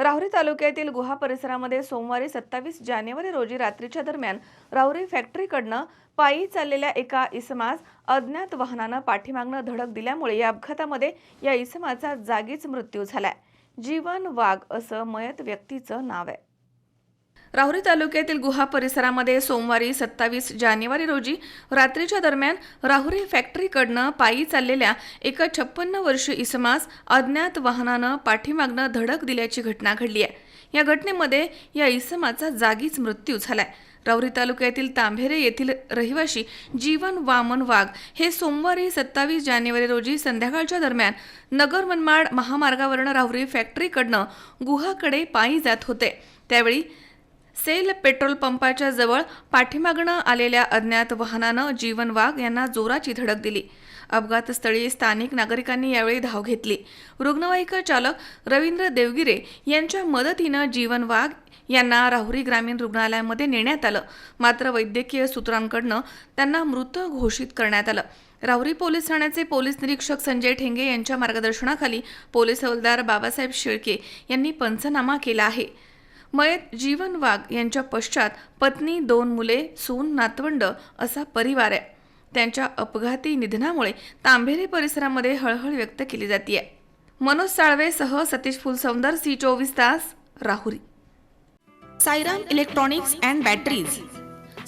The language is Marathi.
राहुरी तालुक्यातील गुहा परिसरामध्ये सोमवारी सत्तावीस जानेवारी रोजी रात्रीच्या दरम्यान राहुरी फॅक्टरीकडनं पायी चाललेल्या एका इसमास अज्ञात वाहनानं पाठीमागनं धडक दिल्यामुळे या अपघातामध्ये या इसमाचा जागीच मृत्यू झालाय. जीवन वाघ असं मयत व्यक्तीचं नाव आहे. राहुरी तालुक्यातील गुहा परिसरामध्ये सोमवारी सत्तावीस जानेवारी रोजी रात्रीच्या दरम्यान राहुरी फॅक्टरीकडनं पायी चाललेल्या एका छप्पन्न वर्षीय इसमास अज्ञात वाहनानं पाठीमागनं धडक दिल्याची घटना घडली आहे. या घटनेमध्ये या इसमाचा जागीच मृत्यू झालाय. राहुरी तालुक्यातील तांभेरे येथील रहिवाशी जीवन वामन वाघ हे सोमवारी सत्तावीस जानेवारी रोजी संध्याकाळच्या दरम्यान नगर मनमाड महामार्गावरनं राहुरी फॅक्टरीकडनं गुहाकडे पायी जात होते. त्यावेळी सेल पेट्रोल पंपाच्या जवळ पाठीमागणं आलेल्या अज्ञात वाहनानं जीवन वाघ यांना जोराची धडक दिली. अपघातस्थळी स्थानिक नागरिकांनी यावेळी धाव घेतली. रुग्णवाहिका चालक रवींद्र देवगिरे यांच्या मदतीनं जीवन वाघ यांना राहुरी ग्रामीण रुग्णालयामध्ये नेण्यात आलं. मात्र वैद्यकीय सूत्रांकडनं त्यांना मृत घोषित करण्यात आलं. राहुरी पोलीस ठाण्याचे पोलीस निरीक्षक संजय ठेंगे यांच्या मार्गदर्शनाखाली पोलीस हवालदार बाबासाहेब शेळके यांनी पंचनामा केला आहे. मयत जीवन वाघ यांच्या पश्चात पत्नी दोन मुले सून नातवंड असा परिवार आहे. त्यांच्या अपघाती निधनामुळे तांभेरे परिसरामध्ये हळहळ व्यक्त केली जाते मनोज साळवेसह सतीश फुलसौंदर सी चोवीस तास Rahuri. Sairam electronics and batteries.